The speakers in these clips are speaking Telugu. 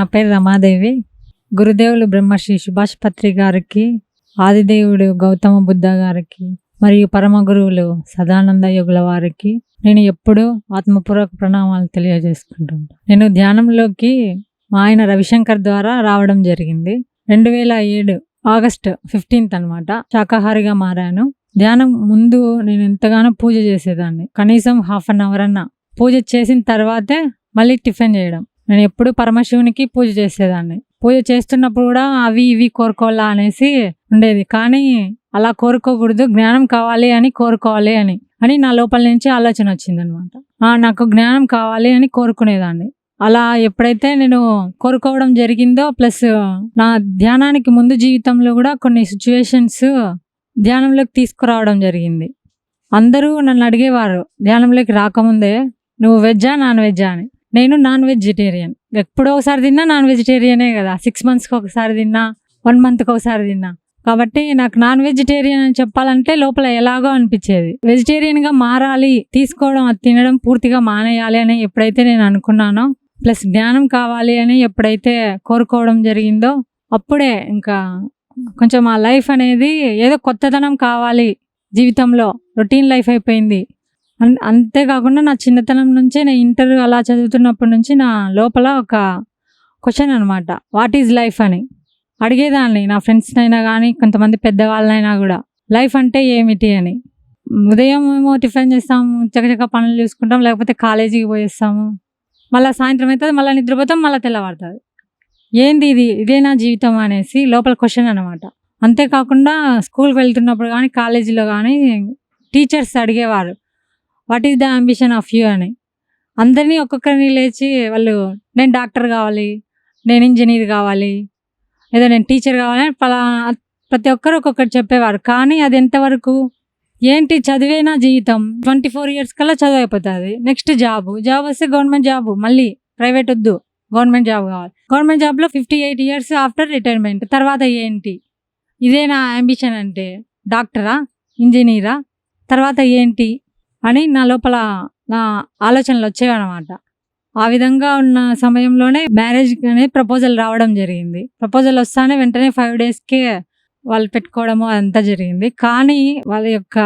నా పేరు రమాదేవి. గురుదేవులు బ్రహ్మశ్రీ సుభాష్ పత్రి గారికి ఆదిదేవుడు గౌతమ బుద్ధ గారికి మరియు పరమ గురువులు సదానంద యోగుల వారికి నేను ఎప్పుడూ ఆత్మపూర్వక ప్రణామాలు తెలియజేసుకుంటాను నేను ధ్యానంలోకి మా ఆయన రవిశంకర్ ద్వారా రావడం జరిగింది. రెండు వేల ఏడు ఆగస్ట్ ఫిఫ్టీన్త్ అనమాట శాకాహారిగా మారాను. ధ్యానం ముందు నేను ఎంతగానో పూజ చేసేదాన్ని. కనీసం హాఫ్ అన్ అవర్ అన్న. పూజ చేసిన తర్వాతే మళ్ళీ టిఫిన్ చేయడం. నేను ఎప్పుడు పరమశివునికి పూజ చేసేదాన్ని. పూజ చేస్తున్నప్పుడు కూడా అవి ఇవి కోరుకోవాలా అనేసి ఉండేది. కానీ అలా కోరుకోకూడదు. జ్ఞానం కావాలి అని కోరుకోవాలి అని అని నా లోపల నుంచి ఆలోచన వచ్చింది అనమాట నాకు జ్ఞానం కావాలి అని కోరుకునేదాన్ని. అలా ఎప్పుడైతే నేను కోరుకోవడం జరిగిందో ప్లస్ నా ధ్యానానికి ముందు జీవితంలో కూడా కొన్ని సిచ్యువేషన్స్ ధ్యానంలోకి తీసుకురావడం జరిగింది. అందరూ నన్ను అడిగేవారు ధ్యానంలోకి రాకముందే నువ్వు వెజ్జా నాన్ వెజ్జా? అని. నేను నాన్ వెజిటేరియన్. ఎప్పుడో ఒకసారి తిన్నా నాన్ వెజిటేరియనే కదా. సిక్స్ మంత్స్కి ఒకసారి తిన్నా వన్ మంత్కి ఒకసారి తిన్నా. కాబట్టి నాకు నాన్ వెజిటేరియన్ అని చెప్పాలంటే లోపల ఎలాగో అనిపించేది. వెజిటేరియన్గా మారాలి తీసుకోవడం అది తినడం పూర్తిగా మానేయాలి అని ఎప్పుడైతే నేను అనుకున్నానో ప్లస్ జ్ఞానం కావాలి అని ఎప్పుడైతే కోరుకోవడం జరిగిందో అప్పుడే ఇంకా కొంచెం ఆ లైఫ్ అనేది ఏదో కొత్తదనం కావాలి జీవితంలో రొటీన్ లైఫ్ అయిపోయింది. అంతేకాకుండా నా చిన్నతనం నుంచే నేను ఇంటర్ అలా చదువుతున్నప్పటి నుంచి నా లోపల ఒక క్వశ్చన్ అనమాట వాట్ ఈజ్ లైఫ్ అని. అడిగేదాన్ని నా ఫ్రెండ్స్నైనా కానీ కొంతమంది పెద్దవాళ్ళనైనా కూడా. లైఫ్ అంటే ఏమిటి? అని. ఉదయం ఏమో టిఫిన్ చేస్తాము చకచక పనులు చూసుకుంటాం లేకపోతే కాలేజీకి పోయేస్తాము. మళ్ళీ సాయంత్రం అవుతుంది మళ్ళీ నిద్రపోతాం మళ్ళీ తెల్లవాడుతుంది ఏంది ఇది? ఇదే నా జీవితం? అనేసి లోపల క్వశ్చన్ అనమాట అంతేకాకుండా స్కూల్కి వెళ్తున్నప్పుడు కానీ కాలేజీలో కానీ టీచర్స్ అడిగేవారు. What is the ambition of you అని. అందరినీ ఒక్కొక్కరిని లేచి వాళ్ళు నేను డాక్టర్ కావాలి నేను ఇంజనీర్ కావాలి ఏదో నేను టీచర్ కావాలి అని పలా ప్రతి ఒక్కరు ఒక్కొక్కటి చెప్పేవారు. కానీ అది ఎంతవరకు ఏంటి చదివేనా జీవితం? ట్వంటీ ఫోర్ ఇయర్స్ కల్లా చదువు అయిపోతుంది. నెక్స్ట్ జాబ్ జాబ్ వస్తే గవర్నమెంట్ జాబ్ మళ్ళీ ప్రైవేట్ వద్దు. గవర్నమెంట్ జాబ్ కావాలి. గవర్నమెంట్ జాబ్లో fifty eight years after retirement తర్వాత ఏంటి? ఇదే నా అంబిషన్ అంటే డాక్టరా? ఇంజనీరా? తర్వాత ఏంటి? అని నా లోపల నా ఆలోచనలు వచ్చేవన్నమాట. ఆ విధంగా ఉన్న సమయంలోనే మ్యారేజ్ అనేది ప్రపోజల్ రావడం జరిగింది. ప్రపోజల్ వస్తానే వెంటనే ఫైవ్ డేస్కే వాళ్ళు పెట్టుకోవడము అదంతా జరిగింది. కానీ వాళ్ళ యొక్క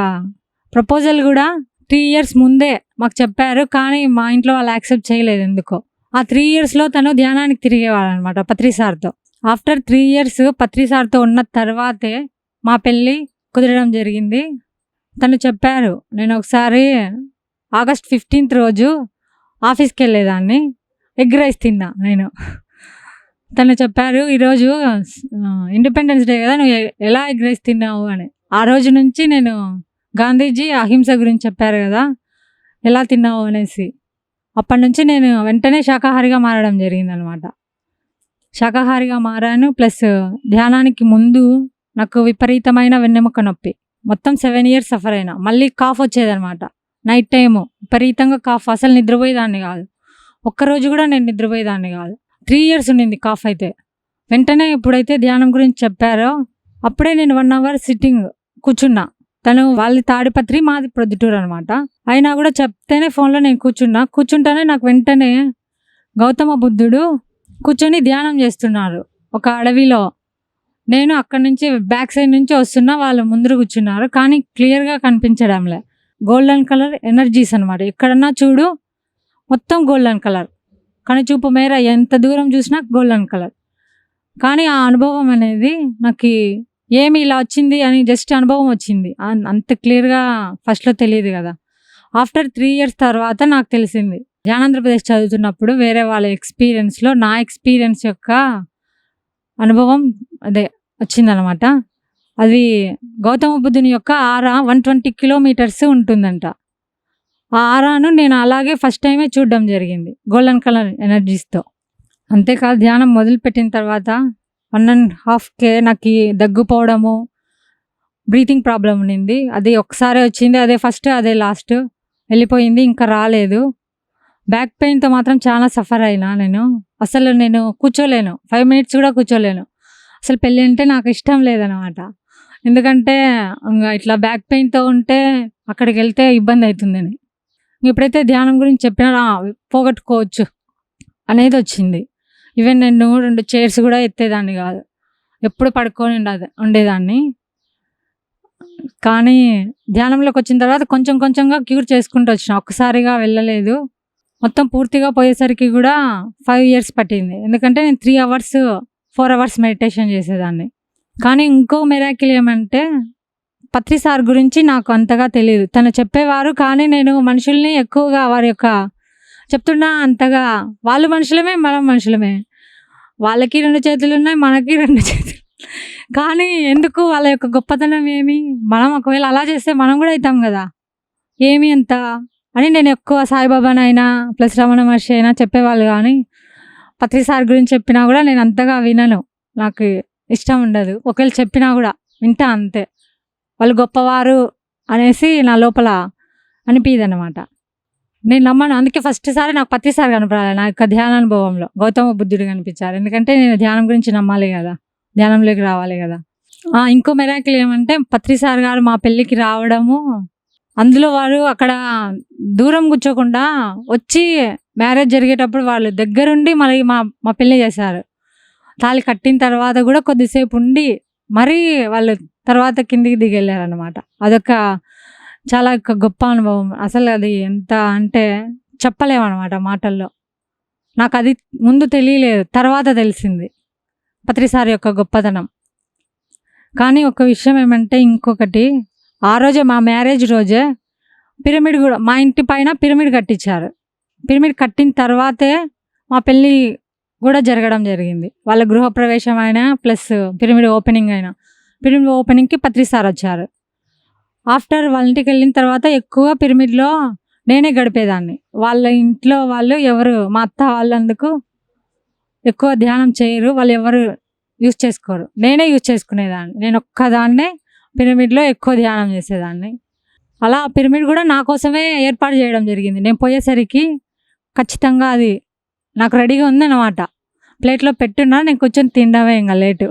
ప్రపోజల్ కూడా త్రీ ఇయర్స్ ముందే మాకు చెప్పారు. కానీ మా ఇంట్లో వాళ్ళు యాక్సెప్ట్ చేయలేదు ఎందుకో. ఆ త్రీ ఇయర్స్లో తను ధ్యానానికి తిరిగేవాడు అనమాట పత్రి సార్తో. ఆఫ్టర్ త్రీ ఇయర్స్ పత్రి సార్తో ఉన్న తర్వాతే మా పెళ్ళి కుదరడం జరిగింది. తను చెప్పారు నేను ఒకసారి ఆగస్ట్ ఫిఫ్టీన్త్ రోజు ఆఫీస్కి వెళ్ళేదాన్ని ఎగ్ రైస్ తిన్నా నేను. తను చెప్పారు ఈరోజు ఇండిపెండెన్స్ డే కదా నువ్వు ఎలా ఎగ్ రైస్ తిన్నావు? అని. ఆ రోజు నుంచి నేను గాంధీజీ అహింస గురించి చెప్పారు కదా ఎలా తిన్నావు? అనేసి. అప్పటి నుంచి నేను వెంటనే శాకాహారిగా మారడం జరిగిందనమాట. శాకాహారిగా మారాను ప్లస్ ధ్యానానికి ముందు నాకు విపరీతమైన వెన్నెముక నొప్పి. మొత్తం సెవెన్ ఇయర్స్ సఫర్ అయినా. మళ్ళీ కాఫ్ వచ్చేదనమాట నైట్ టైము విపరీతంగా కాఫ్ అసలు నిద్రపోయేదాన్ని కాదు. ఒక్కరోజు కూడా నేను నిద్రపోయేదాన్ని కాదు. త్రీ ఇయర్స్ ఉండింది కాఫ్ అయితే. వెంటనే ఎప్పుడైతే ధ్యానం గురించి చెప్పారో అప్పుడే నేను వన్ అవర్ సిట్టింగ్ కూర్చున్నా. తను వాళ్ళ తాడిపత్రి మాది ప్రొద్దుటూరు అనమాట అయినా కూడా చెప్తేనే ఫోన్లో నేను కూర్చున్నా. కూర్చుంటానే నాకు వెంటనే గౌతమ బుద్ధుడు కూర్చొని ధ్యానం చేస్తున్నారు. ఒక అడవిలో. నేను అక్కడి నుంచి బ్యాక్ సైడ్ నుంచి వస్తున్నా వాళ్ళు ముందు కూర్చున్నారు. కానీ క్లియర్గా కనిపించడంలే. గోల్డెన్ కలర్ ఎనర్జీస్ అనమాట ఎక్కడన్నా చూడు మొత్తం గోల్డెన్ కలర్. కానీ చూపు మేర ఎంత దూరం చూసినా గోల్డెన్ కలర్. కానీ ఆ అనుభవం అనేది నాకు ఏమి ఇలా వచ్చింది అని జస్ట్ అనుభవం వచ్చింది. అంత క్లియర్గా ఫస్ట్లో తెలియదు కదా. ఆఫ్టర్ త్రీ ఇయర్స్ తర్వాత నాకు తెలిసింది. జ్ఞానాంధ్రప్రదేశ్ చదువుతున్నప్పుడు వేరే వాళ్ళ ఎక్స్పీరియన్స్లో నా ఎక్స్పీరియన్స్ యొక్క అనుభవం అదే వచ్చిందనమాట అది గౌతమ బుద్ధుని యొక్క ఆరా వన్ ట్వంటీ కిలోమీటర్స్ ఉంటుందంట. ఆ ఆరాను నేను అలాగే ఫస్ట్ టైమే చూడడం జరిగింది గోల్డెన్ కలర్ ఎనర్జీస్తో. అంతేకాదు ధ్యానం మొదలుపెట్టిన తర్వాత వన్ అండ్ హాఫ్ కే నాకు దగ్గుపోవడము బ్రీతింగ్ ప్రాబ్లం ఉండింది. అది ఒకసారి వచ్చింది అదే ఫస్ట్ అదే లాస్ట్. వెళ్ళిపోయింది ఇంకా రాలేదు. బ్యాక్ పెయిన్తో మాత్రం చాలా సఫర్ అయినా నేను. అసలు నేను కూర్చోలేను. ఫైవ్ మినిట్స్ కూడా కూర్చోలేను. అసలు పెళ్ళి అంటే నాకు ఇష్టం లేదనమాట ఎందుకంటే ఇంకా ఇట్లా బ్యాక్ పెయిన్తో ఉంటే అక్కడికి వెళ్తే ఇబ్బంది అవుతుందని ఎప్పుడైతే ధ్యానం గురించి చెప్పినారో పోగొట్టుకోవచ్చు అనేది వచ్చింది. ఈవెన్ నేను రెండు చైర్స్ కూడా ఎత్తేదాన్ని కాదు. ఎప్పుడు పడుకొని ఉండదు ఉండేదాన్ని. కానీ ధ్యానంలోకి వచ్చిన తర్వాత కొంచెం కొంచెంగా క్యూర్ చేసుకుంటూ వచ్చిన. ఒక్కసారిగా వెళ్ళలేదు. మొత్తం పూర్తిగా పోయేసరికి కూడా ఫైవ్ ఇయర్స్ పట్టింది. ఎందుకంటే నేను three hours four hours meditation చేసేదాన్ని. కానీ ఇంకో మెరాకిల్ ఏమంటే పత్రి సార్ గురించి నాకు అంతగా తెలియదు తను చెప్పేవారు కానీ నేను మనుషుల్ని ఎక్కువగా వారి యొక్క చెప్తున్నా అంతగా వాళ్ళు మనుషులమే మనం మనుషులమే. వాళ్ళకి రెండు చేతులు ఉన్నాయి మనకి రెండు చేతులు. కానీ ఎందుకు వాళ్ళ యొక్క గొప్పతనం ఏమి? మనం ఒకవేళ అలా చేస్తే మనం కూడా అవుతాం కదా. ఏమి అంత? అని నేను ఎక్కువ సాయిబాబానైనా ప్లస్ రమణ మహర్షి అయినా చెప్పేవాళ్ళు కానీ పత్రి సార్ గురించి చెప్పినా కూడా నేను అంతగా వినను. నాకు ఇష్టం ఉండదు. ఒకవేళ చెప్పినా కూడా వింటా అంతే. వాళ్ళు గొప్పవారు అనేసి నా లోపల అనిపించదు అనమాట నేను నమ్మను. అందుకే ఫస్ట్ సారి నాకు పత్రిసారి కనపడాలి. నా యొక్క ధ్యానానుభవంలో. గౌతమ బుద్ధుడు కనిపించారు. ఎందుకంటే నేను ధ్యానం గురించి నమ్మాలి కదా. ధ్యానంలోకి రావాలి కదా. ఇంకో మెరాకిల్ ఏమంటే పత్రి సార్ గారు మా పెళ్ళికి రావడము అందులో వారు అక్కడ దూరం కూర్చోకుండా వచ్చి మ్యారేజ్ జరిగేటప్పుడు వాళ్ళు దగ్గరుండి మళ్ళీ మా మా పెళ్ళి చేశారు. తాళి కట్టిన తర్వాత కూడా కొద్దిసేపు ఉండి మరీ వాళ్ళు తర్వాత కిందికి దిగెళ్ళారనమాట అదొక చాలా ఒక గొప్ప అనుభవం. అసలు అది ఎంత అంటే చెప్పలేమన్నమాట మాటల్లో. నాకు అది ముందు తెలియలేదు తర్వాత తెలిసింది. పత్రిసారి యొక్క గొప్పతనం. కానీ ఒక విషయం ఏమంటే ఇంకొకటి ఆ రోజే మా మ్యారేజ్ రోజే పిరమిడ్ కూడా మా ఇంటి పైన పిరమిడ్ కట్టించారు. పిరమిడ్ కట్టిన తర్వాతే మా పెళ్ళి కూడా జరగడం జరిగింది. వాళ్ళ గృహప్రవేశం అయినా ప్లస్ పిరమిడ్ ఓపెనింగ్ అయినా. పిరమిడ్ ఓపెనింగ్కి పత్రిసార్ వచ్చారు. ఆఫ్టర్ వాళ్ళ ఇంటికి వెళ్ళిన తర్వాత ఎక్కువ పిరమిడ్లో నేనే గడిపేదాన్ని. వాళ్ళ ఇంట్లో వాళ్ళు ఎవరు మా అత్త వాళ్ళందుకు ఎక్కువ ధ్యానం చేయరు. వాళ్ళు ఎవరు యూజ్ చేసుకోరు. నేనే యూజ్ చేసుకునేదాన్ని. నేను ఒక్కదాన్నే పిరమిడ్లో ఎక్కువ ధ్యానం చేసేదాన్ని. అలా పిరమిడ్ కూడా నా కోసమే ఏర్పాటు చేయడం జరిగింది. నేను పోయేసరికి ఖచ్చితంగా అది నాకు రెడీగా ఉందన్నమాట. ప్లేట్లో పెట్టున్నా నేను కూర్చొని తినడమే ఇంకా లేటు.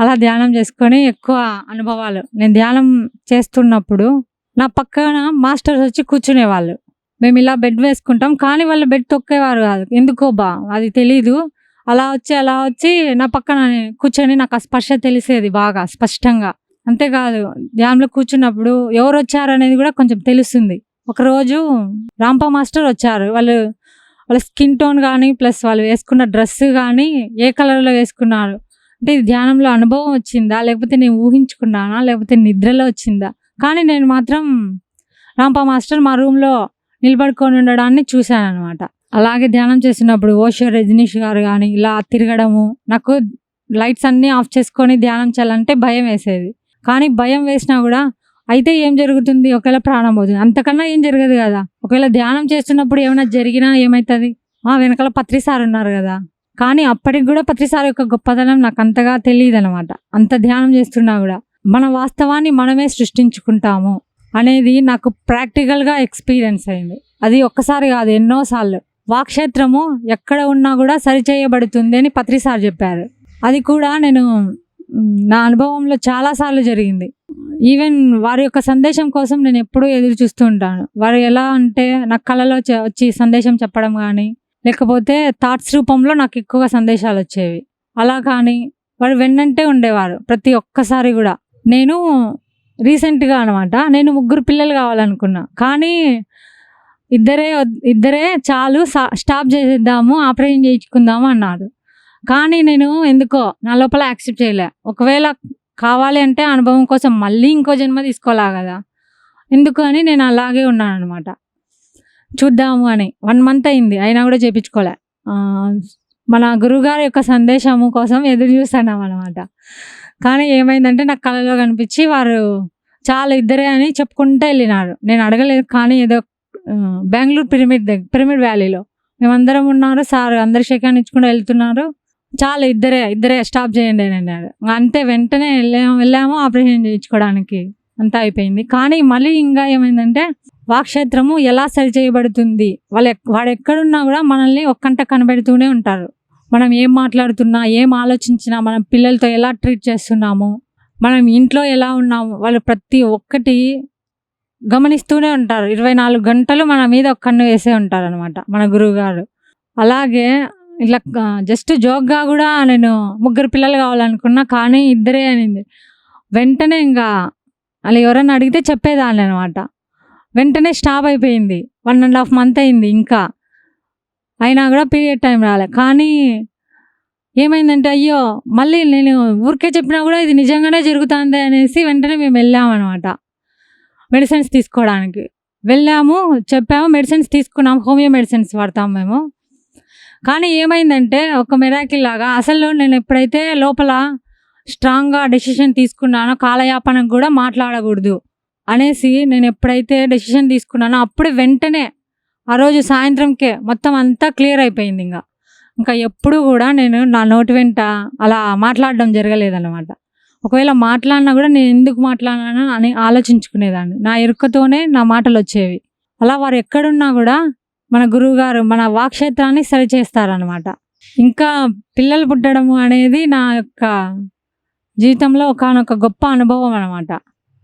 అలా ధ్యానం చేసుకొని ఎక్కువ అనుభవాలు. నేను ధ్యానం చేస్తున్నప్పుడు నా పక్కన మాస్టర్స్ వచ్చి కూర్చునేవాళ్ళు. మేము ఇలా బెడ్ వేసుకుంటాం కానీ వాళ్ళు బెడ్ తొక్కేవారు కాదు. ఎందుకో బా అది తెలీదు. అలా వచ్చి అలా వచ్చి నా పక్కన కూర్చొని నాకు ఆ స్పర్శ తెలిసేది బాగా స్పష్టంగా. అంతేకాదు ధ్యానంలో కూర్చున్నప్పుడు ఎవరు వచ్చారు అనేది కూడా కొంచెం తెలుస్తుంది. ఒకరోజు రాంపా మాస్టర్ వచ్చారు. వాళ్ళు వాళ్ళ స్కిన్ టోన్ కానీ ప్లస్ వాళ్ళు వేసుకున్న డ్రెస్ కానీ ఏ కలర్లో వేసుకున్నారు? అంటే ఇది ధ్యానంలో అనుభవం వచ్చిందా? లేకపోతే నేను ఊహించుకున్నానా? లేకపోతే నిద్రలో వచ్చిందా? కానీ నేను మాత్రం రాంపా మాస్టర్ మా రూమ్లో నిలబడుకొని ఉండడాన్ని చూశాను అనమాట అలాగే ధ్యానం చేసినప్పుడు ఓషో రజనీష్ గారు కానీ ఇలా తిరగడము నాకు లైట్స్ అన్నీ ఆఫ్ చేసుకొని ధ్యానం చేయాలంటే భయం వేసేది. కానీ భయం వేసినా కూడా అయితే ఏం జరుగుతుంది? ఒకవేళ ప్రాణం పోతుంది. అంతకన్నా ఏం జరగదు కదా. ఒకవేళ ధ్యానం చేస్తున్నప్పుడు ఏమైనా జరిగినా ఏమవుతుంది ఆ వెనకాల పత్రిసార్ ఉన్నారు కదా. కానీ అప్పటికి కూడా పత్రిసార్ యొక్క గొప్పతనం నాకు అంతగా తెలియదు అనమాట అంత ధ్యానం చేస్తున్నా కూడా. మన వాస్తవాన్ని మనమే సృష్టించుకుంటాము అనేది నాకు ప్రాక్టికల్గా ఎక్స్పీరియన్స్ అయింది. అది ఒక్కసారి కాదు ఎన్నోసార్లు. వాక్షేత్రము ఎక్కడ ఉన్నా కూడా సరిచేయబడుతుంది అని పత్రిసార్ చెప్పారు. అది కూడా నేను నా అనుభవంలో చాలాసార్లు జరిగింది. ఈవెన్ వారి యొక్క సందేశం కోసం నేను ఎప్పుడూ ఎదురు చూస్తూ ఉంటాను. వారు ఎలా అంటే నా కళలో వచ్చి సందేశం చెప్పడం కానీ లేకపోతే థాట్స్ రూపంలో నాకు ఎక్కువగా సందేశాలు వచ్చేవి. అలా కానీ వారు వెన్నంటే ఉండేవారు ప్రతి ఒక్కసారి కూడా. నేను రీసెంట్గా అనమాట నేను ముగ్గురు పిల్లలు కావాలనుకున్నా. కానీ ఇద్దరే ఇద్దరే చాలు సా- స్టాప్ చేసేద్దాము ఆపరేషన్ చేయించుకుందాము అన్నారు. కానీ నేను ఎందుకో నా లోపల యాక్సెప్ట్ చేయలే. ఒకవేళ కావాలి అంటే అనుభవం కోసం మళ్ళీ ఇంకో జన్మ తీసుకోలే కదా? ఎందుకు అని నేను అలాగే ఉన్నాను అనమాట చూద్దాము అని. వన్ మంత్ అయింది. అయినా కూడా చేయించుకోలే మన గురువుగారి యొక్క సందేశము కోసం ఎదురు చూస్తున్నాం అనమాట కానీ ఏమైందంటే నాకు కళలో కనిపించి వారు చాలా ఇద్దరే అని చెప్పుకుంటూ వెళ్ళినారు. నేను అడగలేదు కానీ ఏదో బెంగళూరు పిరమిడ్ దగ్గర పిరమిడ్ వ్యాలీలో. మేమందరం ఉన్నారు సార్ అందరు షేకాన్ ఇచ్చుకుంటూ వెళ్తున్నారు. చాలా ఇద్దరే ఇద్దరే స్టాప్ చేయండి అని అన్నారు. అంతే వెంటనే వెళ్ళాము వెళ్ళాము ఆపరేషన్ చేయించుకోవడానికి అంతా అయిపోయింది. కానీ మళ్ళీ ఇంకా ఏమైందంటే వాక్షేత్రము ఎలా సరి చేయబడుతుంది? వాళ్ళు వాడు ఎక్కడున్నా కూడా మనల్ని ఒక్కంట కనబెడుతూనే ఉంటారు. మనం ఏం మాట్లాడుతున్నా ఏం ఆలోచించినా మనం పిల్లలతో ఎలా ట్రీట్ చేస్తున్నాము మనం ఇంట్లో ఎలా ఉన్నాము వాళ్ళు ప్రతి ఒక్కటి గమనిస్తూనే ఉంటారు. ఇరవై నాలుగు గంటలు మన మీద ఒక కన్ను వేసే ఉంటారు అనమాట మన గురువు గారు అలాగే ఇట్లా జస్ట్ జోక్గా కూడా నేను ముగ్గురు పిల్లలు కావాలనుకున్నా కానీ ఇద్దరే అనింది. వెంటనే ఇంకా అలా ఎవరైనా అడిగితే చెప్పేదాన్ని అనమాట వెంటనే స్టాప్ అయిపోయింది. వన్ అండ్ హాఫ్ మంత్ అయింది ఇంకా. అయినా కూడా పీరియడ్ టైం రాలే. కానీ ఏమైందంటే అయ్యో మళ్ళీ నేను ఊరికే చెప్పినా కూడా ఇది నిజంగానే జరుగుతుంది అనేసి వెంటనే మేము వెళ్ళామన్నమాట మెడిసిన్స్ తీసుకోవడానికి. వెళ్ళాము చెప్పాము మెడిసిన్స్ తీసుకున్నాం హోమియో మెడిసిన్స్ వాడతాం మేము. కానీ ఏమైందంటే ఒక మెరాకిల్ లాగా అసలు నేను ఎప్పుడైతే లోపల స్ట్రాంగ్గా డెసిషన్ తీసుకున్నానో కాలయాపనకు కూడా మాట్లాడకూడదు అనేసి నేను ఎప్పుడైతే డెసిషన్ తీసుకున్నానో అప్పుడే వెంటనే ఆ రోజు సాయంత్రంకే మొత్తం అంతా క్లియర్ అయిపోయింది ఇంకా. ఇంకా ఎప్పుడు కూడా నేను నా నోటి వెంట అలా మాట్లాడడం జరగలేదన్నమాట. ఒకవేళ మాట్లాడినా కూడా నేను ఎందుకు మాట్లాడినా అని ఆలోచించుకునేదాన్ని. నా ఇరుకతోనే నా మాటలు వచ్చేవి. అలా వారు ఎక్కడున్నా కూడా మన గురువు గారు మన వాక్షేత్రాన్ని సరిచేస్తారనమాట ఇంకా పిల్లలు పుట్టడము అనేది నా యొక్క జీవితంలో ఒకనొక గొప్ప అనుభవం అనమాట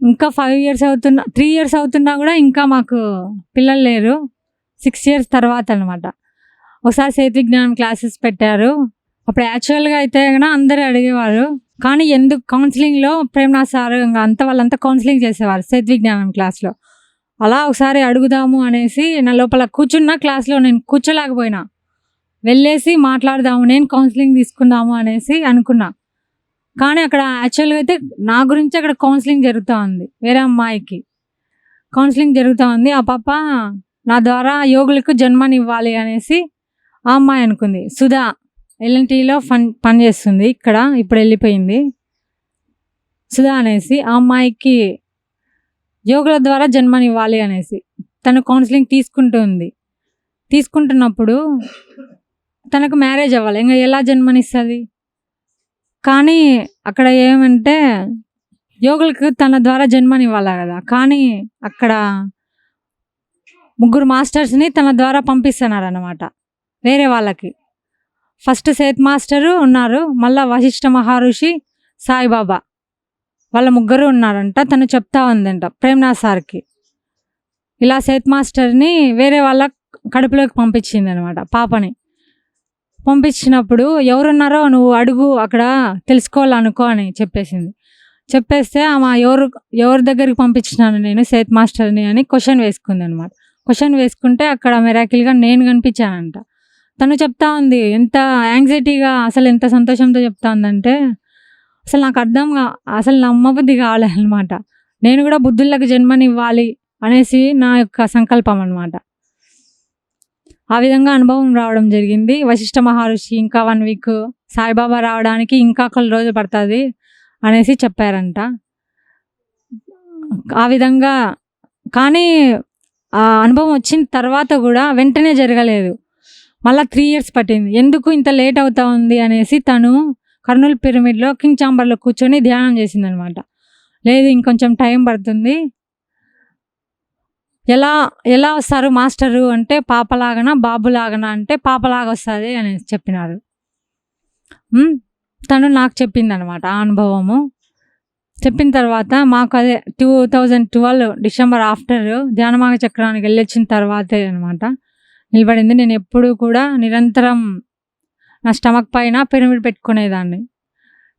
ఇంకా ఫైవ్ ఇయర్స్ అవుతున్నా త్రీ ఇయర్స్ అవుతున్నా కూడా ఇంకా మాకు పిల్లలు లేరు. సిక్స్ ఇయర్స్ తర్వాత అనమాట ఒకసారి సేతు విజ్ఞానం క్లాసెస్ పెట్టారు. అప్పుడు యాక్చువల్గా అయితే కనుక అందరూ అడిగేవారు. కానీ ఎందుకు కౌన్సిలింగ్లో ప్రేమనాథ్ సార్ అంత వాళ్ళంతా కౌన్సిలింగ్ చేసేవారు సేతు విజ్ఞానం క్లాస్లో. అలా ఒకసారి అడుగుదాము అనేసి నా లోపల కూర్చున్న క్లాస్లో నేను కూర్చోలేకపోయినా. వెళ్ళేసి మాట్లాడదాము నేను కౌన్సిలింగ్ తీసుకుందాము అనేసి అనుకున్నా. కానీ అక్కడ యాక్చువల్గా అయితే నా గురించి అక్కడ కౌన్సిలింగ్ జరుగుతూ ఉంది వేరే అమ్మాయికి. కౌన్సిలింగ్ జరుగుతూ ఉంది ఆ పాప నా ద్వారా యోగులకు జన్మనివ్వాలి అనేసి ఆ అమ్మాయి అనుకుంది. సుధా ఎల్ఎన్టీలో ఫన్ పనిచేస్తుంది ఇక్కడ ఇప్పుడు వెళ్ళిపోయింది. సుధా అనేసి ఆ అమ్మాయికి యోగుల ద్వారా జన్మనివ్వాలి అనేసి. తను కౌన్సిలింగ్ తీసుకుంటుంది. తీసుకుంటున్నప్పుడు తనకు మ్యారేజ్ అవ్వాలి. ఇంకా ఎలా జన్మనిస్తుంది? కానీ అక్కడ ఏమంటే యోగులకు తన ద్వారా జన్మనివ్వాలి కదా? కానీ అక్కడ ముగ్గురు మాస్టర్స్ని తన ద్వారా పంపిస్తున్నారు అనమాట వేరే వాళ్ళకి. ఫస్ట్ సేత్ మాస్టరు ఉన్నారు. మళ్ళా వశిష్ఠ మహర్షి సాయిబాబా. వాళ్ళ ముగ్గురు ఉన్నారంట తను చెప్తా ఉందంట ప్రేమ్నాథ్ సార్కి. ఇలా సేత్ మాస్టర్ని వేరే వాళ్ళ కడుపులోకి పంపించింది అనమాట పాపని. పంపించినప్పుడు ఎవరున్నారో నువ్వు అడుగు అక్కడ తెలుసుకోవాలనుకో అని చెప్పేసింది. చెప్పేస్తే ఆమె ఎవరు ఎవరి దగ్గరికి పంపించినాను నేను సేత్ మాస్టర్ని అని క్వశ్చన్ వేసుకుంది అనమాట క్వశ్చన్ వేసుకుంటే అక్కడ మెరాకిల్గా నేను కనిపించానంట. తను చెప్తా ఉంది ఎంత యాంగ్జైటీగా అసలు ఎంత సంతోషంతో చెప్తా ఉందంటే అసలు నాకు అర్థం కా అసలు నమ్మబుద్ధి కావాలన్నమాట నేను కూడా బుద్ధులకు జన్మనివ్వాలి అనేసి నా యొక్క సంకల్పం అనమాట ఆ విధంగా అనుభవం రావడం జరిగింది. వశిష్ఠ మహర్షి ఇంకా వన్ వీక్ సాయిబాబా రావడానికి ఇంకా కొన్ని రోజులు పడుతుంది అనేసి చెప్పారంట. ఆ విధంగా కానీ ఆ అనుభవం వచ్చిన తర్వాత కూడా వెంటనే జరగలేదు. మళ్ళీ త్రీ ఇయర్స్ పట్టింది. ఎందుకు ఇంత లేట్ అవుతా ఉంది అనేసి తను కర్నూలు పిరమిడ్లో కింగ్ చాంబర్లో కూర్చొని ధ్యానం చేసిందనమాట. లేదు ఇంకొంచెం టైం పడుతుంది. ఎలా ఎలా వస్తారు మాస్టరు అంటే పాపలాగనా బాబులాగనా అంటే పాపలాగా వస్తుంది అని చెప్పినారు. తను నాకు చెప్పింది అనమాట ఆ అనుభవము. చెప్పిన తర్వాత మాకు అదే two thousand twelve December after ధ్యానమాగ చక్రానికి వెళ్ళొచ్చిన తర్వాతే అనమాట. నిలబడింది. నేను ఎప్పుడు కూడా నిరంతరం నా స్టమక్ పైన పిరమిడ్ పెట్టుకునేదాన్ని.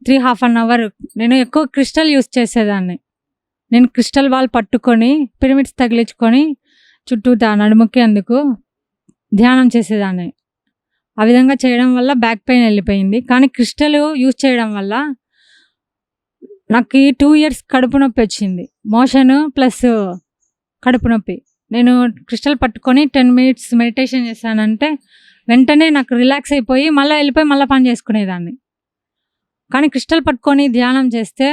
త్రీ హాఫ్ అన్ అవర్ నేను ఎక్కువ క్రిస్టల్ యూస్ చేసేదాన్ని. నేను క్రిస్టల్ బాల్ పట్టుకొని పిరమిడ్స్ తగిలించుకొని చుట్టూ నడుముకి అందుకు ధ్యానం చేసేదాన్ని. ఆ విధంగా చేయడం వల్ల బ్యాక్ పెయిన్ వెళ్ళిపోయింది. కానీ క్రిస్టల్ యూజ్ చేయడం వల్ల నాకు ఈ టూ ఇయర్స్ కడుపు నొప్పి వచ్చింది. మోషన్ ప్లస్ కడుపు నొప్పి. నేను క్రిస్టల్ పట్టుకొని టెన్ మినిట్స్ మెడిటేషన్ చేశానంటే వెంటనే నాకు రిలాక్స్ అయిపోయి మళ్ళీ వెళ్ళిపోయి మళ్ళీ పని చేసుకునేదాన్ని. కానీ క్రిస్టల్ పట్టుకొని ధ్యానం చేస్తే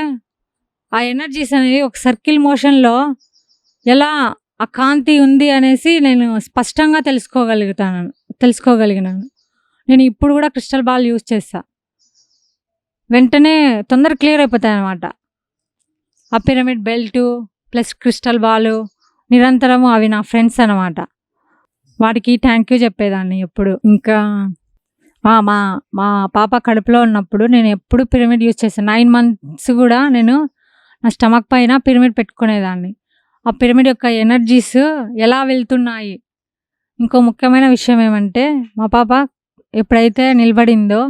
ఆ ఎనర్జీస్ అనేవి ఒక సర్కిల్ మోషన్లో ఎలా ఆ కాంతి ఉంది అనేసి నేను స్పష్టంగా తెలుసుకోగలుగుతాను తెలుసుకోగలిగినాను. నేను ఇప్పుడు కూడా క్రిస్టల్ బాల్ యూజ్ చేస్తా. వెంటనే తొందర క్లియర్ అయిపోతాయి అనమాట ఆ pyramid belt plus crystal ball నిరంతరము అవి నా ఫ్రెండ్స్ అనమాట వాడికి థ్యాంక్ యూ చెప్పేదాన్ని ఎప్పుడు. ఇంకా మా మా పాప కడుపులో ఉన్నప్పుడు నేను ఎప్పుడు పిరమిడ్ యూజ్ చేశాను నైన్ మంత్స్ కూడా నేను నా స్టమక్ పైన పిరమిడ్ పెట్టుకునేదాన్ని. ఆ పిరమిడ్ యొక్క ఎనర్జీస్ ఎలా వెళ్తున్నాయి? ఇంకో ముఖ్యమైన విషయం ఏమంటే మా పాప ఎప్పుడైతే నిలబడిందో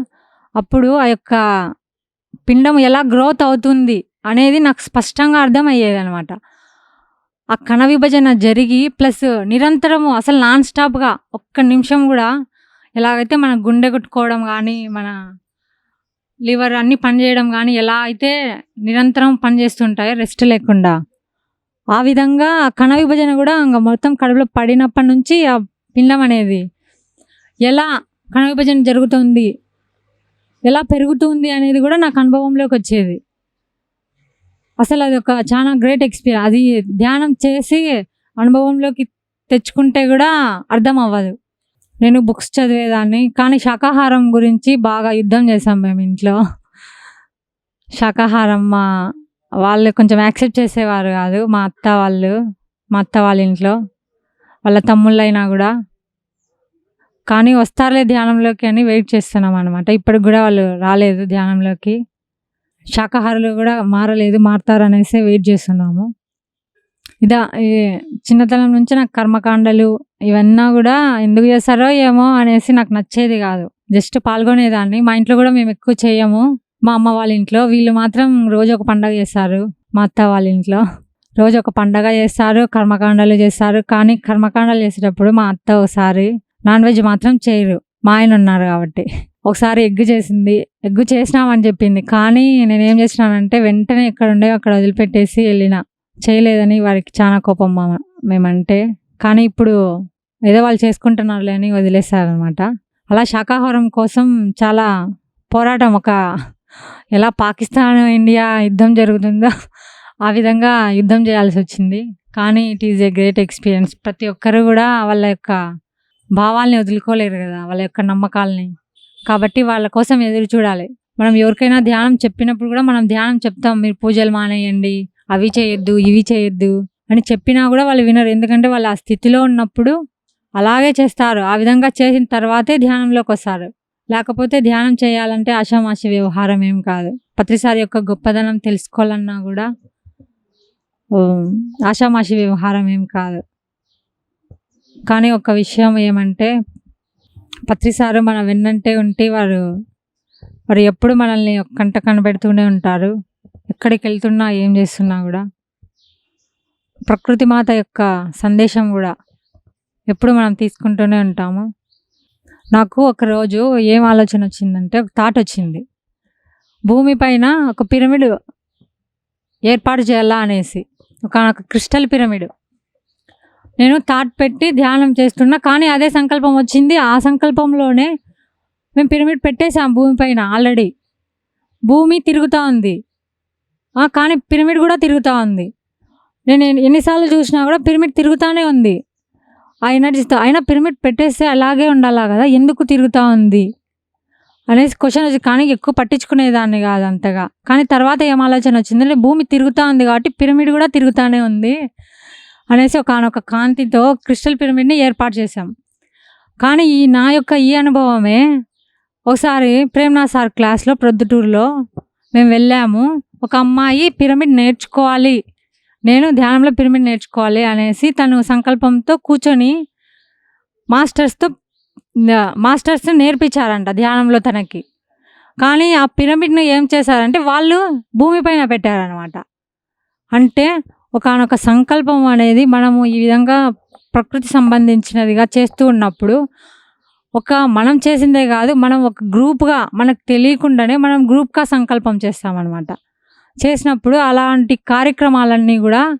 అప్పుడు ఆ యొక్క పిండం ఎలా గ్రోత్ అవుతుంది అనేది నాకు స్పష్టంగా అర్థమయ్యేది అనమాట ఆ కణ విభజన జరిగి ప్లస్ నిరంతరము అసలు నాన్ స్టాప్గా ఒక్క నిమిషం కూడా ఎలాగైతే మన గుండె కొట్టుకోవడం కానీ మన లివర్ అన్నీ పనిచేయడం కానీ ఎలా అయితే నిరంతరం పనిచేస్తుంటాయో రెస్ట్ లేకుండా. ఆ విధంగా ఆ కణ విభజన కూడా ఇంకా మొత్తం కడుపులో పడినప్పటి నుంచి ఆ పిండం అనేది ఎలా కణ విభజన జరుగుతుంది ఎలా పెరుగుతుంది అనేది కూడా నాకు అనుభవంలోకి వచ్చేది. అసలు అది ఒక చాలా గ్రేట్ ఎక్స్పీరియన్స్ అది ధ్యానం చేసి అనుభవంలోకి తెచ్చుకుంటే కూడా అర్థం అవ్వదు నేను బుక్స్ చదివేదాన్ని కానీ శాకాహారం గురించి బాగా యుద్ధం చేసాం మేము ఇంట్లో. శాకాహారం మా వాళ్ళు కొంచెం యాక్సెప్ట్ చేసేవారు కాదు మా అత్త వాళ్ళు మా అత్త వాళ్ళ ఇంట్లో వాళ్ళ తమ్ముళ్ళైనా కూడా. కానీ వస్తారులే ధ్యానంలోకి అని వెయిట్ చేస్తున్నాం అనమాట ఇప్పటికి కూడా వాళ్ళు రాలేదు ధ్యానంలోకి. శాకాహారులు కూడా మారలేదు మారతారనేసి వెయిట్ చేస్తున్నాము. ఇదా ఈ చిన్నతనం నుంచి నాకు కర్మకాండలు ఇవన్నీ కూడా ఎందుకు చేస్తారో ఏమో అనేసి నాకు నచ్చేది కాదు. జస్ట్ పాల్గొనేదాన్ని. మా ఇంట్లో కూడా మేము ఎక్కువ చేయము. మా అమ్మ వాళ్ళ ఇంట్లో వీళ్ళు మాత్రం రోజు ఒక పండగ చేస్తారు. మా అత్త వాళ్ళ ఇంట్లో రోజు ఒక పండగ చేస్తారు కర్మకాండలు చేస్తారు. కానీ కర్మకాండాలు చేసేటప్పుడు మా అత్త ఒకసారి నాన్ వెజ్ మాత్రం చేయరు. మా ఆయన ఉన్నారు కాబట్టి. ఒకసారి ఎగ్ చేసింది. ఎగ్ చేసినామని చెప్పింది. కానీ నేను ఏం చేసినానంటే వెంటనే ఎక్కడ ఉండే అక్కడ వదిలిపెట్టేసి వెళ్ళిన. చేయలేదని వారికి చాలా కోపం మా మేమంటే. కానీ ఇప్పుడు ఏదో వాళ్ళు చేసుకుంటున్నారులే అని వదిలేశారనమాట అలా శాకాహారం కోసం చాలా పోరాటం. ఒక ఎలా పాకిస్తాన్ ఇండియా యుద్ధం జరుగుతుందో ఆ విధంగా యుద్ధం చేయాల్సి వచ్చింది. కానీ it is a great experience. ప్రతి ఒక్కరు కూడా వాళ్ళ యొక్క భావాల్ని వదులుకోలేరు కదా వాళ్ళ యొక్క నమ్మకాలని. కాబట్టి వాళ్ళ కోసం ఎదురు చూడాలి. మనం ఎవరికైనా ధ్యానం చెప్పినప్పుడు కూడా మనం ధ్యానం చెప్తాం మీరు పూజలు మానేయండి అవి చేయొద్దు ఇవి చేయొద్దు అని చెప్పినా కూడా వాళ్ళు వినరు. ఎందుకంటే వాళ్ళు ఆ స్థితిలో ఉన్నప్పుడు అలాగే చేస్తారు. ఆ విధంగా చేసిన తర్వాతే ధ్యానంలోకి వస్తారు. లేకపోతే ధ్యానం చేయాలంటే ఆషామాషి వ్యవహారం ఏం కాదు. ప్రతిసారి యొక్క గొప్పదనం తెలుసుకోవాలన్నా కూడా ఆషామాషి వ్యవహారం ఏం కాదు. కానీ ఒక విషయం ఏమంటే పత్రిసారు మన వెన్నంటే ఉంటే వారు వారు ఎప్పుడు మనల్ని కంట కనబెడుతూనే ఉంటారు. ఎక్కడికి వెళ్తున్నా ఏం చేస్తున్నా కూడా. ప్రకృతి మాత యొక్క సందేశం కూడా ఎప్పుడు మనం తీసుకుంటూనే ఉంటాము. నాకు ఒకరోజు ఏం ఆలోచన వచ్చిందంటే ఒక థాట్ వచ్చింది. భూమి పైన ఒక పిరమిడ్ ఏర్పాటు చేయాలా అనేసి. ఒక క్రిస్టల్ పిరమిడ్. నేను థాట్ పెట్టి ధ్యానం చేస్తున్నా కానీ అదే సంకల్పం వచ్చింది. ఆ సంకల్పంలోనే మేము పిరమిడ్ పెట్టేసాం భూమి పైన ఆల్రెడీ. భూమి తిరుగుతూ ఉంది. కానీ పిరమిడ్ కూడా తిరుగుతూ ఉంది. నేను ఎన్నిసార్లు చూసినా కూడా పిరమిడ్ తిరుగుతూనే ఉంది. ఆ ఎనర్జీతో అయినా పిరమిడ్ పెట్టేస్తే అలాగే ఉండాలా కదా? ఎందుకు తిరుగుతూ ఉంది? అనేసి క్వశ్చన్ వచ్చి కానీ ఎక్కువ పట్టించుకునేదాన్ని కాదు అంతగా. కానీ తర్వాత ఏం ఆలోచన వచ్చిందంటే భూమి తిరుగుతూ ఉంది కాబట్టి పిరమిడ్ కూడా తిరుగుతూనే ఉంది. అనేసి ఒక కాంతితో క్రిస్టల్ పిరమిడ్ని ఏర్పాటు చేశాం. కానీ ఈ నా యొక్క ఈ అనుభవమే ఒకసారి ప్రేమ్నా సార్ క్లాస్లో ప్రొద్దుటూరులో మేము వెళ్ళాము. ఒక అమ్మాయి పిరమిడ్ నేర్చుకోవాలి. నేను ధ్యానంలో పిరమిడ్ నేర్చుకోవాలి అనేసి తను సంకల్పంతో కూర్చొని మాస్టర్స్తో మాస్టర్స్ నేర్పించారంట ధ్యానంలో తనకి. కానీ ఆ పిరమిడ్ను ఏం చేశారంటే వాళ్ళు భూమిపైన పెట్టారనమాట అంటే ఒకనొక సంకల్పం అనేది మనము ఈ విధంగా ప్రకృతి సంబంధించినదిగా చేస్తూ ఉన్నప్పుడు ఒక మనం చేసిందే కాదు మనం ఒక గ్రూప్గా మనకు తెలియకుండానే మనం గ్రూప్గా సంకల్పం చేస్తామన్నమాట. చేసినప్పుడు అలాంటి కార్యక్రమాలన్నీ కూడా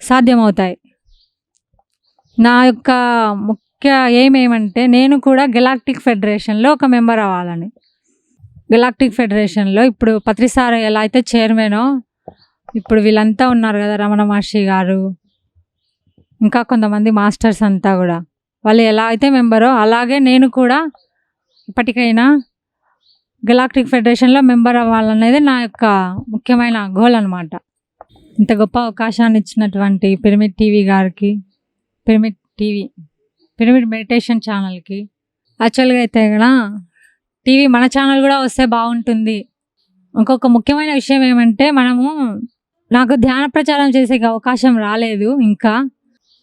సాధ్యమవుతాయి. నా యొక్క ముఖ్య ఎయిమ్ ఏమంటే నేను కూడా గెలాక్టిక్ ఫెడరేషన్లో ఒక మెంబర్ అవ్వాలని. గెలాక్టిక్ ఫెడరేషన్లో ఇప్పుడు పత్రిసార ఎలా అయితే చైర్మనో ఇప్పుడు వీళ్ళంతా ఉన్నారు కదా రమణ మహర్షి గారు. ఇంకా కొంతమంది మాస్టర్స్ అంతా కూడా. వాళ్ళు ఎలా అయితే మెంబరో అలాగే నేను కూడా ఇప్పటికైనా గెలాక్టిక్ ఫెడరేషన్లో మెంబర్ అవ్వాలనేది నా యొక్క ముఖ్యమైన గోల్ అనమాట ఇంత గొప్ప అవకాశాన్ని ఇచ్చినటువంటి పిరమిడ్ టీవీ గారికి పిరమిడ్ టీవీ పిరమిడ్ మెడిటేషన్ ఛానల్కి. యాక్చువల్గా అయితే కూడా టీవీ మన ఛానల్ కూడా వస్తే బాగుంటుంది. ఇంకొక ముఖ్యమైన విషయం ఏమంటే మనము నాకు ధ్యాన ప్రచారం చేసే అవకాశం రాలేదు ఇంకా.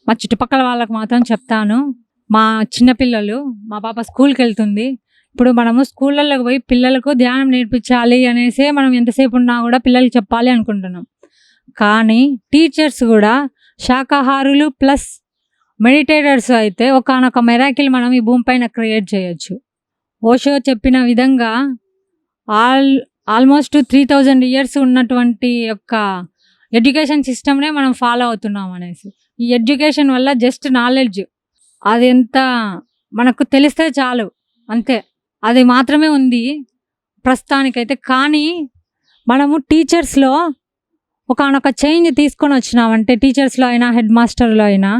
మా చుట్టుపక్కల వాళ్ళకు మాత్రం చెప్తాను. మా చిన్నపిల్లలు మా పాప స్కూల్కి వెళ్తుంది. ఇప్పుడు మనము స్కూళ్ళలోకి పోయి పిల్లలకు ధ్యానం నేర్పించాలి అనేసి మనం ఎంతసేపు ఉన్నా కూడా పిల్లలకి చెప్పాలి అనుకుంటున్నాం. కానీ టీచర్స్ కూడా శాకాహారులు ప్లస్ మెడిటేటర్స్ అయితే ఒకనొక మెరాకిల్ మనం ఈ భూమి పైన క్రియేట్ చేయొచ్చు. ఓషో చెప్పిన విధంగా all almost three thousand years ఉన్నటువంటి యొక్క ఎడ్యుకేషన్ సిస్టమ్నే మనం ఫాలో అవుతున్నాం అనేసి. ఈ ఎడ్యుకేషన్ వల్ల జస్ట్ నాలెడ్జ్ అది ఎంత మనకు తెలిస్తే చాలు అంతే. అది మాత్రమే ఉంది ప్రస్తుతానికైతే. కానీ మనము టీచర్స్లో ఒకనొక చేంజ్ తీసుకొని వచ్చినామంటే టీచర్స్లో అయినా హెడ్ మాస్టర్లో అయినా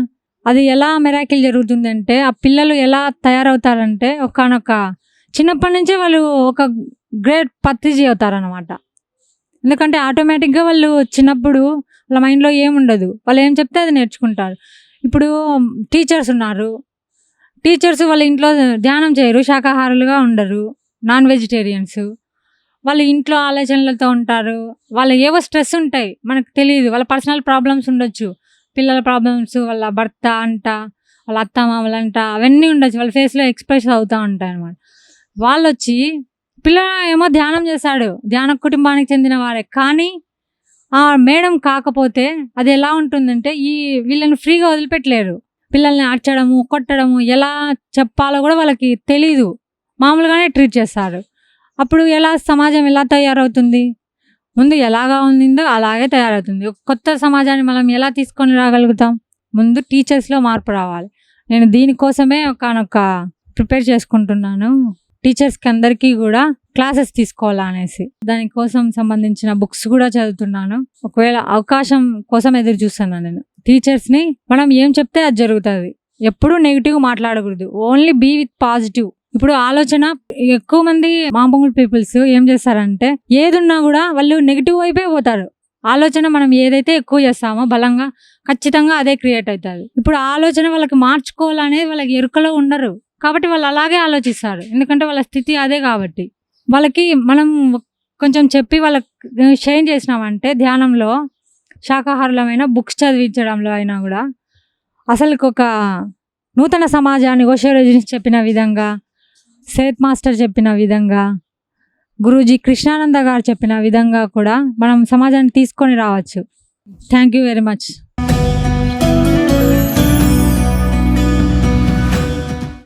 అది ఎలా మెరాకిల్ జరుగుతుందంటే ఆ పిల్లలు ఎలా తయారవుతారంటే ఒకనొక చిన్నప్పటి నుంచే వాళ్ళు ఒక గ్రేట్ పత్రిజీ అవుతారనమాట ఎందుకంటే ఆటోమేటిక్గా వాళ్ళు చిన్నప్పుడు వాళ్ళ మైండ్లో ఏముండదు వాళ్ళు ఏం చెప్తే అది నేర్చుకుంటారు. ఇప్పుడు టీచర్స్ ఉన్నారు. టీచర్స్ వాళ్ళ ఇంట్లో ధ్యానం చేయరు శాకాహారులుగా ఉండరు. నాన్ వెజిటేరియన్స్ వాళ్ళ ఇంట్లో ఆలోచనలతో ఉంటారు. వాళ్ళ ఏవో స్ట్రెస్ ఉంటాయి. మనకు తెలియదు. వాళ్ళ పర్సనల్ ప్రాబ్లమ్స్ ఉండొచ్చు. పిల్లల ప్రాబ్లమ్స్ వాళ్ళ భర్త అంట వాళ్ళ అత్త మామలంట అవన్నీ ఉండొచ్చు. వాళ్ళ ఫేస్లో ఎక్స్ప్రెస్ అవుతూ ఉంటాయి అన్నమాట వాళ్ళు వచ్చి పిల్ల ఏమో ధ్యానం చేశాడు. ధ్యాన కుటుంబానికి చెందిన వారే. కానీ ఆ మేడం కాకపోతే అది ఎలా ఉంటుందంటే ఈ వీళ్ళని ఫ్రీగా వదిలిపెట్టలేరు. పిల్లల్ని ఆడ్చడము కొట్టడము ఎలా చెప్పాలో కూడా వాళ్ళకి తెలీదు. మామూలుగానే ట్రీట్ చేస్తారు. అప్పుడు ఎలా సమాజం ఎలా తయారవుతుంది? ముందు ఎలాగా ఉండిందో అలాగే తయారవుతుంది. కొత్త సమాజాన్ని మనం ఎలా తీసుకొని రాగలుగుతాం? ముందు టీచర్స్లో మార్పు రావాలి. నేను దీనికోసమే ఒక ప్రిపేర్ చేసుకుంటున్నాను. టీచర్స్కి అందరికీ కూడా క్లాసెస్ తీసుకోవాలనేసి దానికోసం సంబంధించిన బుక్స్ కూడా చదువుతున్నాను. ఒకవేళ అవకాశం కోసం ఎదురు చూస్తున్నాను నేను. టీచర్స్ని మనం ఏం చెప్తే అది జరుగుతుంది. ఎప్పుడూ నెగిటివ్ మాట్లాడకూడదు. Only be with positive. ఇప్పుడు ఆలోచన ఎక్కువ మంది మామూలు పీపుల్స్ ఏం చేస్తారంటే ఏదున్నా కూడా వాళ్ళు నెగిటివ్ వైపే పోతారు. ఆలోచన మనం ఏదైతే ఎక్కువ చేస్తామో బలంగా ఖచ్చితంగా అదే క్రియేట్ అవుతుంది. ఇప్పుడు ఆలోచన వాళ్ళకి మార్చుకోవాలనేది వాళ్ళకి ఎరుకలో ఉండరు. కాబట్టి వాళ్ళు అలాగే ఆలోచిస్తారు. ఎందుకంటే వాళ్ళ స్థితి అదే కాబట్టి. వాళ్ళకి మనం కొంచెం చెప్పి వాళ్ళకి షేర్ చేసినామంటే ధ్యానంలో శాకాహారులమైన బుక్స్ చదివించడంలో అయినా కూడా అసలు ఒక నూతన సమాజాన్ని ఓషోరోజుని చెప్పిన విధంగా సేత్ మాస్టర్ చెప్పిన విధంగా గురూజీ కృష్ణానంద గారు చెప్పిన విధంగా కూడా మనం సమాజాన్ని తీసుకొని రావచ్చు. Thank you very much